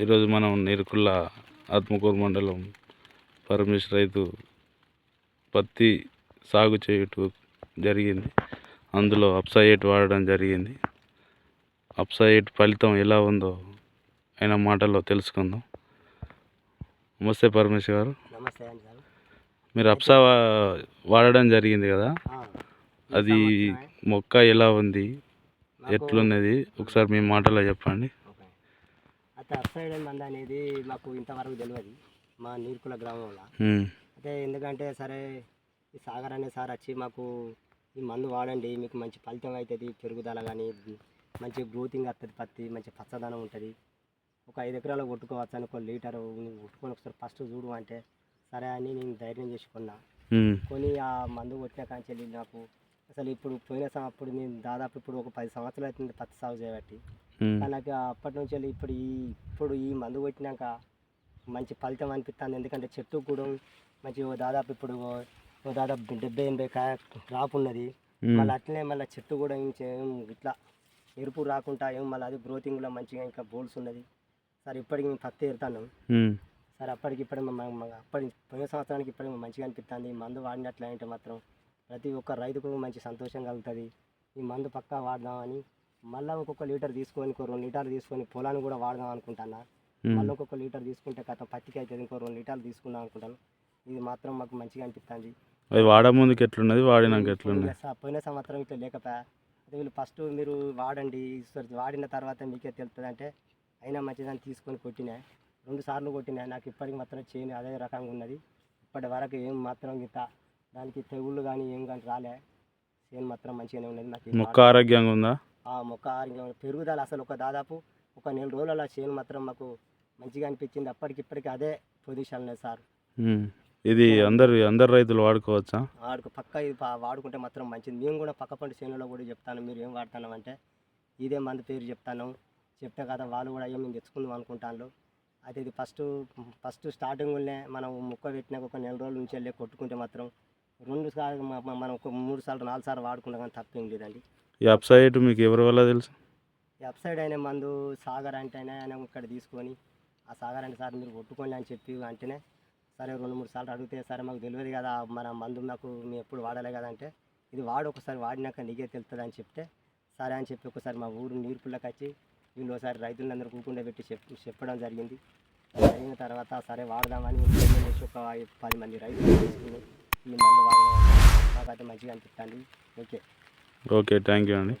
ఈరోజు మనం నీరుకుల్ల ఆత్మకూరు మండలం పరమేశ్ రైతు పత్తి సాగు చేయుట జరిగింది. అందులో అప్సైట్ వాడడం జరిగింది. అప్సైట్ ఫలితం ఎలా ఉందో ఆయన మాటల్లో తెలుసుకుందాం. నమస్తే పరమేశ్ గారు. మీరు అప్సా వాడడం జరిగింది కదా? అది మొక్క ఎలా ఉంది? ఎట్లున్నది? ఒకసారి మీ మాటలో చెప్పండి. అప్సైడ్ మంద అనేది మాకు ఇంతవరకు తెలియదు మా నీర్కుల గ్రామంలో. అయితే ఎందుకంటే సరే ఈ సాగర్ అనే సార్ వచ్చి మాకు ఈ మందు వాడండి మీకు మంచి ఫలితం అవుతుంది పెరుగుదల కానీ మంచి గ్రోతింగ్ వస్తుంది పత్తి మంచి పచ్చదనం ఉంటుంది. ఒక ఐదు ఎకరాలు కొట్టుకోవచ్చు అని ఒక లీటర్ కొట్టుకొని ఒకసారి ఫస్ట్ చూడు అంటే సరే అని నేను ధైర్యం చేసుకున్నా. కొని ఆ మందు కొట్టిన కాంచెల్లి నాకు అసలు ఇప్పుడు పోయిన అప్పుడు నేను దాదాపు ఇప్పుడు ఒక పది సంవత్సరాలు అవుతుంది పత్తి సాగు చేయబట్టి. నాకు అప్పటి నుంచి వెళ్ళి ఇప్పుడు ఈ ఇప్పుడు ఈ మందు కొట్టినాక మంచి ఫలితం అనిపిస్తుంది ఎందుకంటే చెట్టు కూడా మంచి దాదాపు ఇప్పుడు దాదాపు డెబ్బై ఎనభై కాయ క్రాప్ ఉన్నది. మళ్ళీ అట్లనే మళ్ళీ చెట్టు కూడా ఇంకేం ఇట్లా ఎరుపు రాకుండా ఏం మళ్ళీ అది గ్రోతింగ్లో మంచిగా ఇంకా బోల్స్ ఉన్నది. సరే ఇప్పటికి మేము పత్తి ఎడతాను ఉమ్, సరే అప్పటికి ఇప్పుడు అప్పటి పోయిన సంవత్సరానికి ఇప్పటికి మంచిగా అనిపిస్తుంది ఈ మందు వాడినట్లు అంటే మాత్రం ప్రతి ఒక్క రైతుకు మంచి సంతోషం కలుగుతుంది. ఈ మందు పక్కా వాడదామని మళ్ళీ ఒక్కొక్క లీటర్ తీసుకొని ఇంకో రెండు లీటర్లు తీసుకొని పొలాన్ని కూడా వాడదాం అనుకుంటున్నా. మళ్ళీ ఒక్కొక్క లీటర్ తీసుకుంటే కథ పత్తికి అవుతుంది ఇంకో రెండు లీటర్లు తీసుకుందాం అనుకుంటాను. ఇది మాత్రం మాకు మంచిగా అనిపిస్తుంది అది వాడ ముందుకు ఎట్లున్నది? వాడినాక ఎట్లున్నది? పోయిన సంవత్సరం ఇట్లా లేకపోయా? అయితే వీళ్ళు ఫస్ట్ మీరు వాడండి వాడిన తర్వాత మీకే తెలుస్తుంది అంటే అయినా మంచిదని తీసుకొని కొట్టినా. రెండు సార్లు కొట్టినా నాకు ఇప్పటికి మాత్రం చేయని అదే రకంగా ఉన్నది. ఇప్పటి వరకు ఏం మాత్రం ఇంత దానికి తెగుళ్ళు కానీ ఏం కానీ రాలే. చేను మాత్రం మంచిగానే ఉన్నది. నాకు మొక్క ఆరోగ్యంగా ఉందా? ఆ మొక్క ఆరోగ్యం పెరుగుదల అసలు ఒక దాదాపు ఒక నెల రోజుల చేను మాత్రం మాకు మంచిగా అనిపించింది. అప్పటికి ఇప్పటికి అదే పొజిషన్ లేదు సార్. ఇది అందరు అందరు రైతులు వాడుకోవచ్చా? వాడుకు పక్క ఇది వాడుకుంటే మాత్రం మంచిది. మేము కూడా పక్క పంట చేనులో కూడా చెప్తాను మీరు ఏం వాడుతున్నాం అంటే. ఇదే మందు పేరు చెప్తాను. చెప్తే కదా వాళ్ళు కూడా అయ్యో మేము తెచ్చుకుందాం అనుకుంటాను అయితే ఇది ఫస్ట్ ఫస్ట్ స్టార్టింగ్లోనే మనం ముక్క పెట్టినాక ఒక నెల రోజుల నుంచి వెళ్ళి కొట్టుకుంటే మాత్రం రెండు సార్లు మనం ఒక మూడు సార్లు నాలుగు సార్లు వాడుకుంటాం కానీ తప్పేం లేదండి. ఈ అప్సైట్ మీకు ఎవరి వల్ల తెలుసు? అప్సైడ్ అయిన మందు సాగర్ అంటేనే ఆయన ఇక్కడ తీసుకొని ఆ సాగర్ అంటే సార్ మీరు కొట్టుకోండి అని చెప్పి అంటేనే సరే రెండు మూడు సార్లు అడిగితే సరే మాకు తెలియదు కదా మన మందు నాకు మేము ఎప్పుడు వాడలే కదా అంటే ఇది వాడు ఒకసారి వాడినాక నీకే తెలుస్తుంది అని చెప్తే సరే అని చెప్పి ఒకసారి మా ఊరు నీరుపుల్లోకి వచ్చి వీళ్ళు ఒకసారి రైతులందరూ కూకుండా పెట్టి చెప్ చెప్పడం జరిగింది. జరిగిన తర్వాత సరే వాడదామని ఒక పది మంది రైతులు తీసుకుని ఈ మందు వాడడం వల్ల మాకైతే మంచిగా అనిపిస్తుంది ఓకే. ఓకే థ్యాంక్ యూ అండి.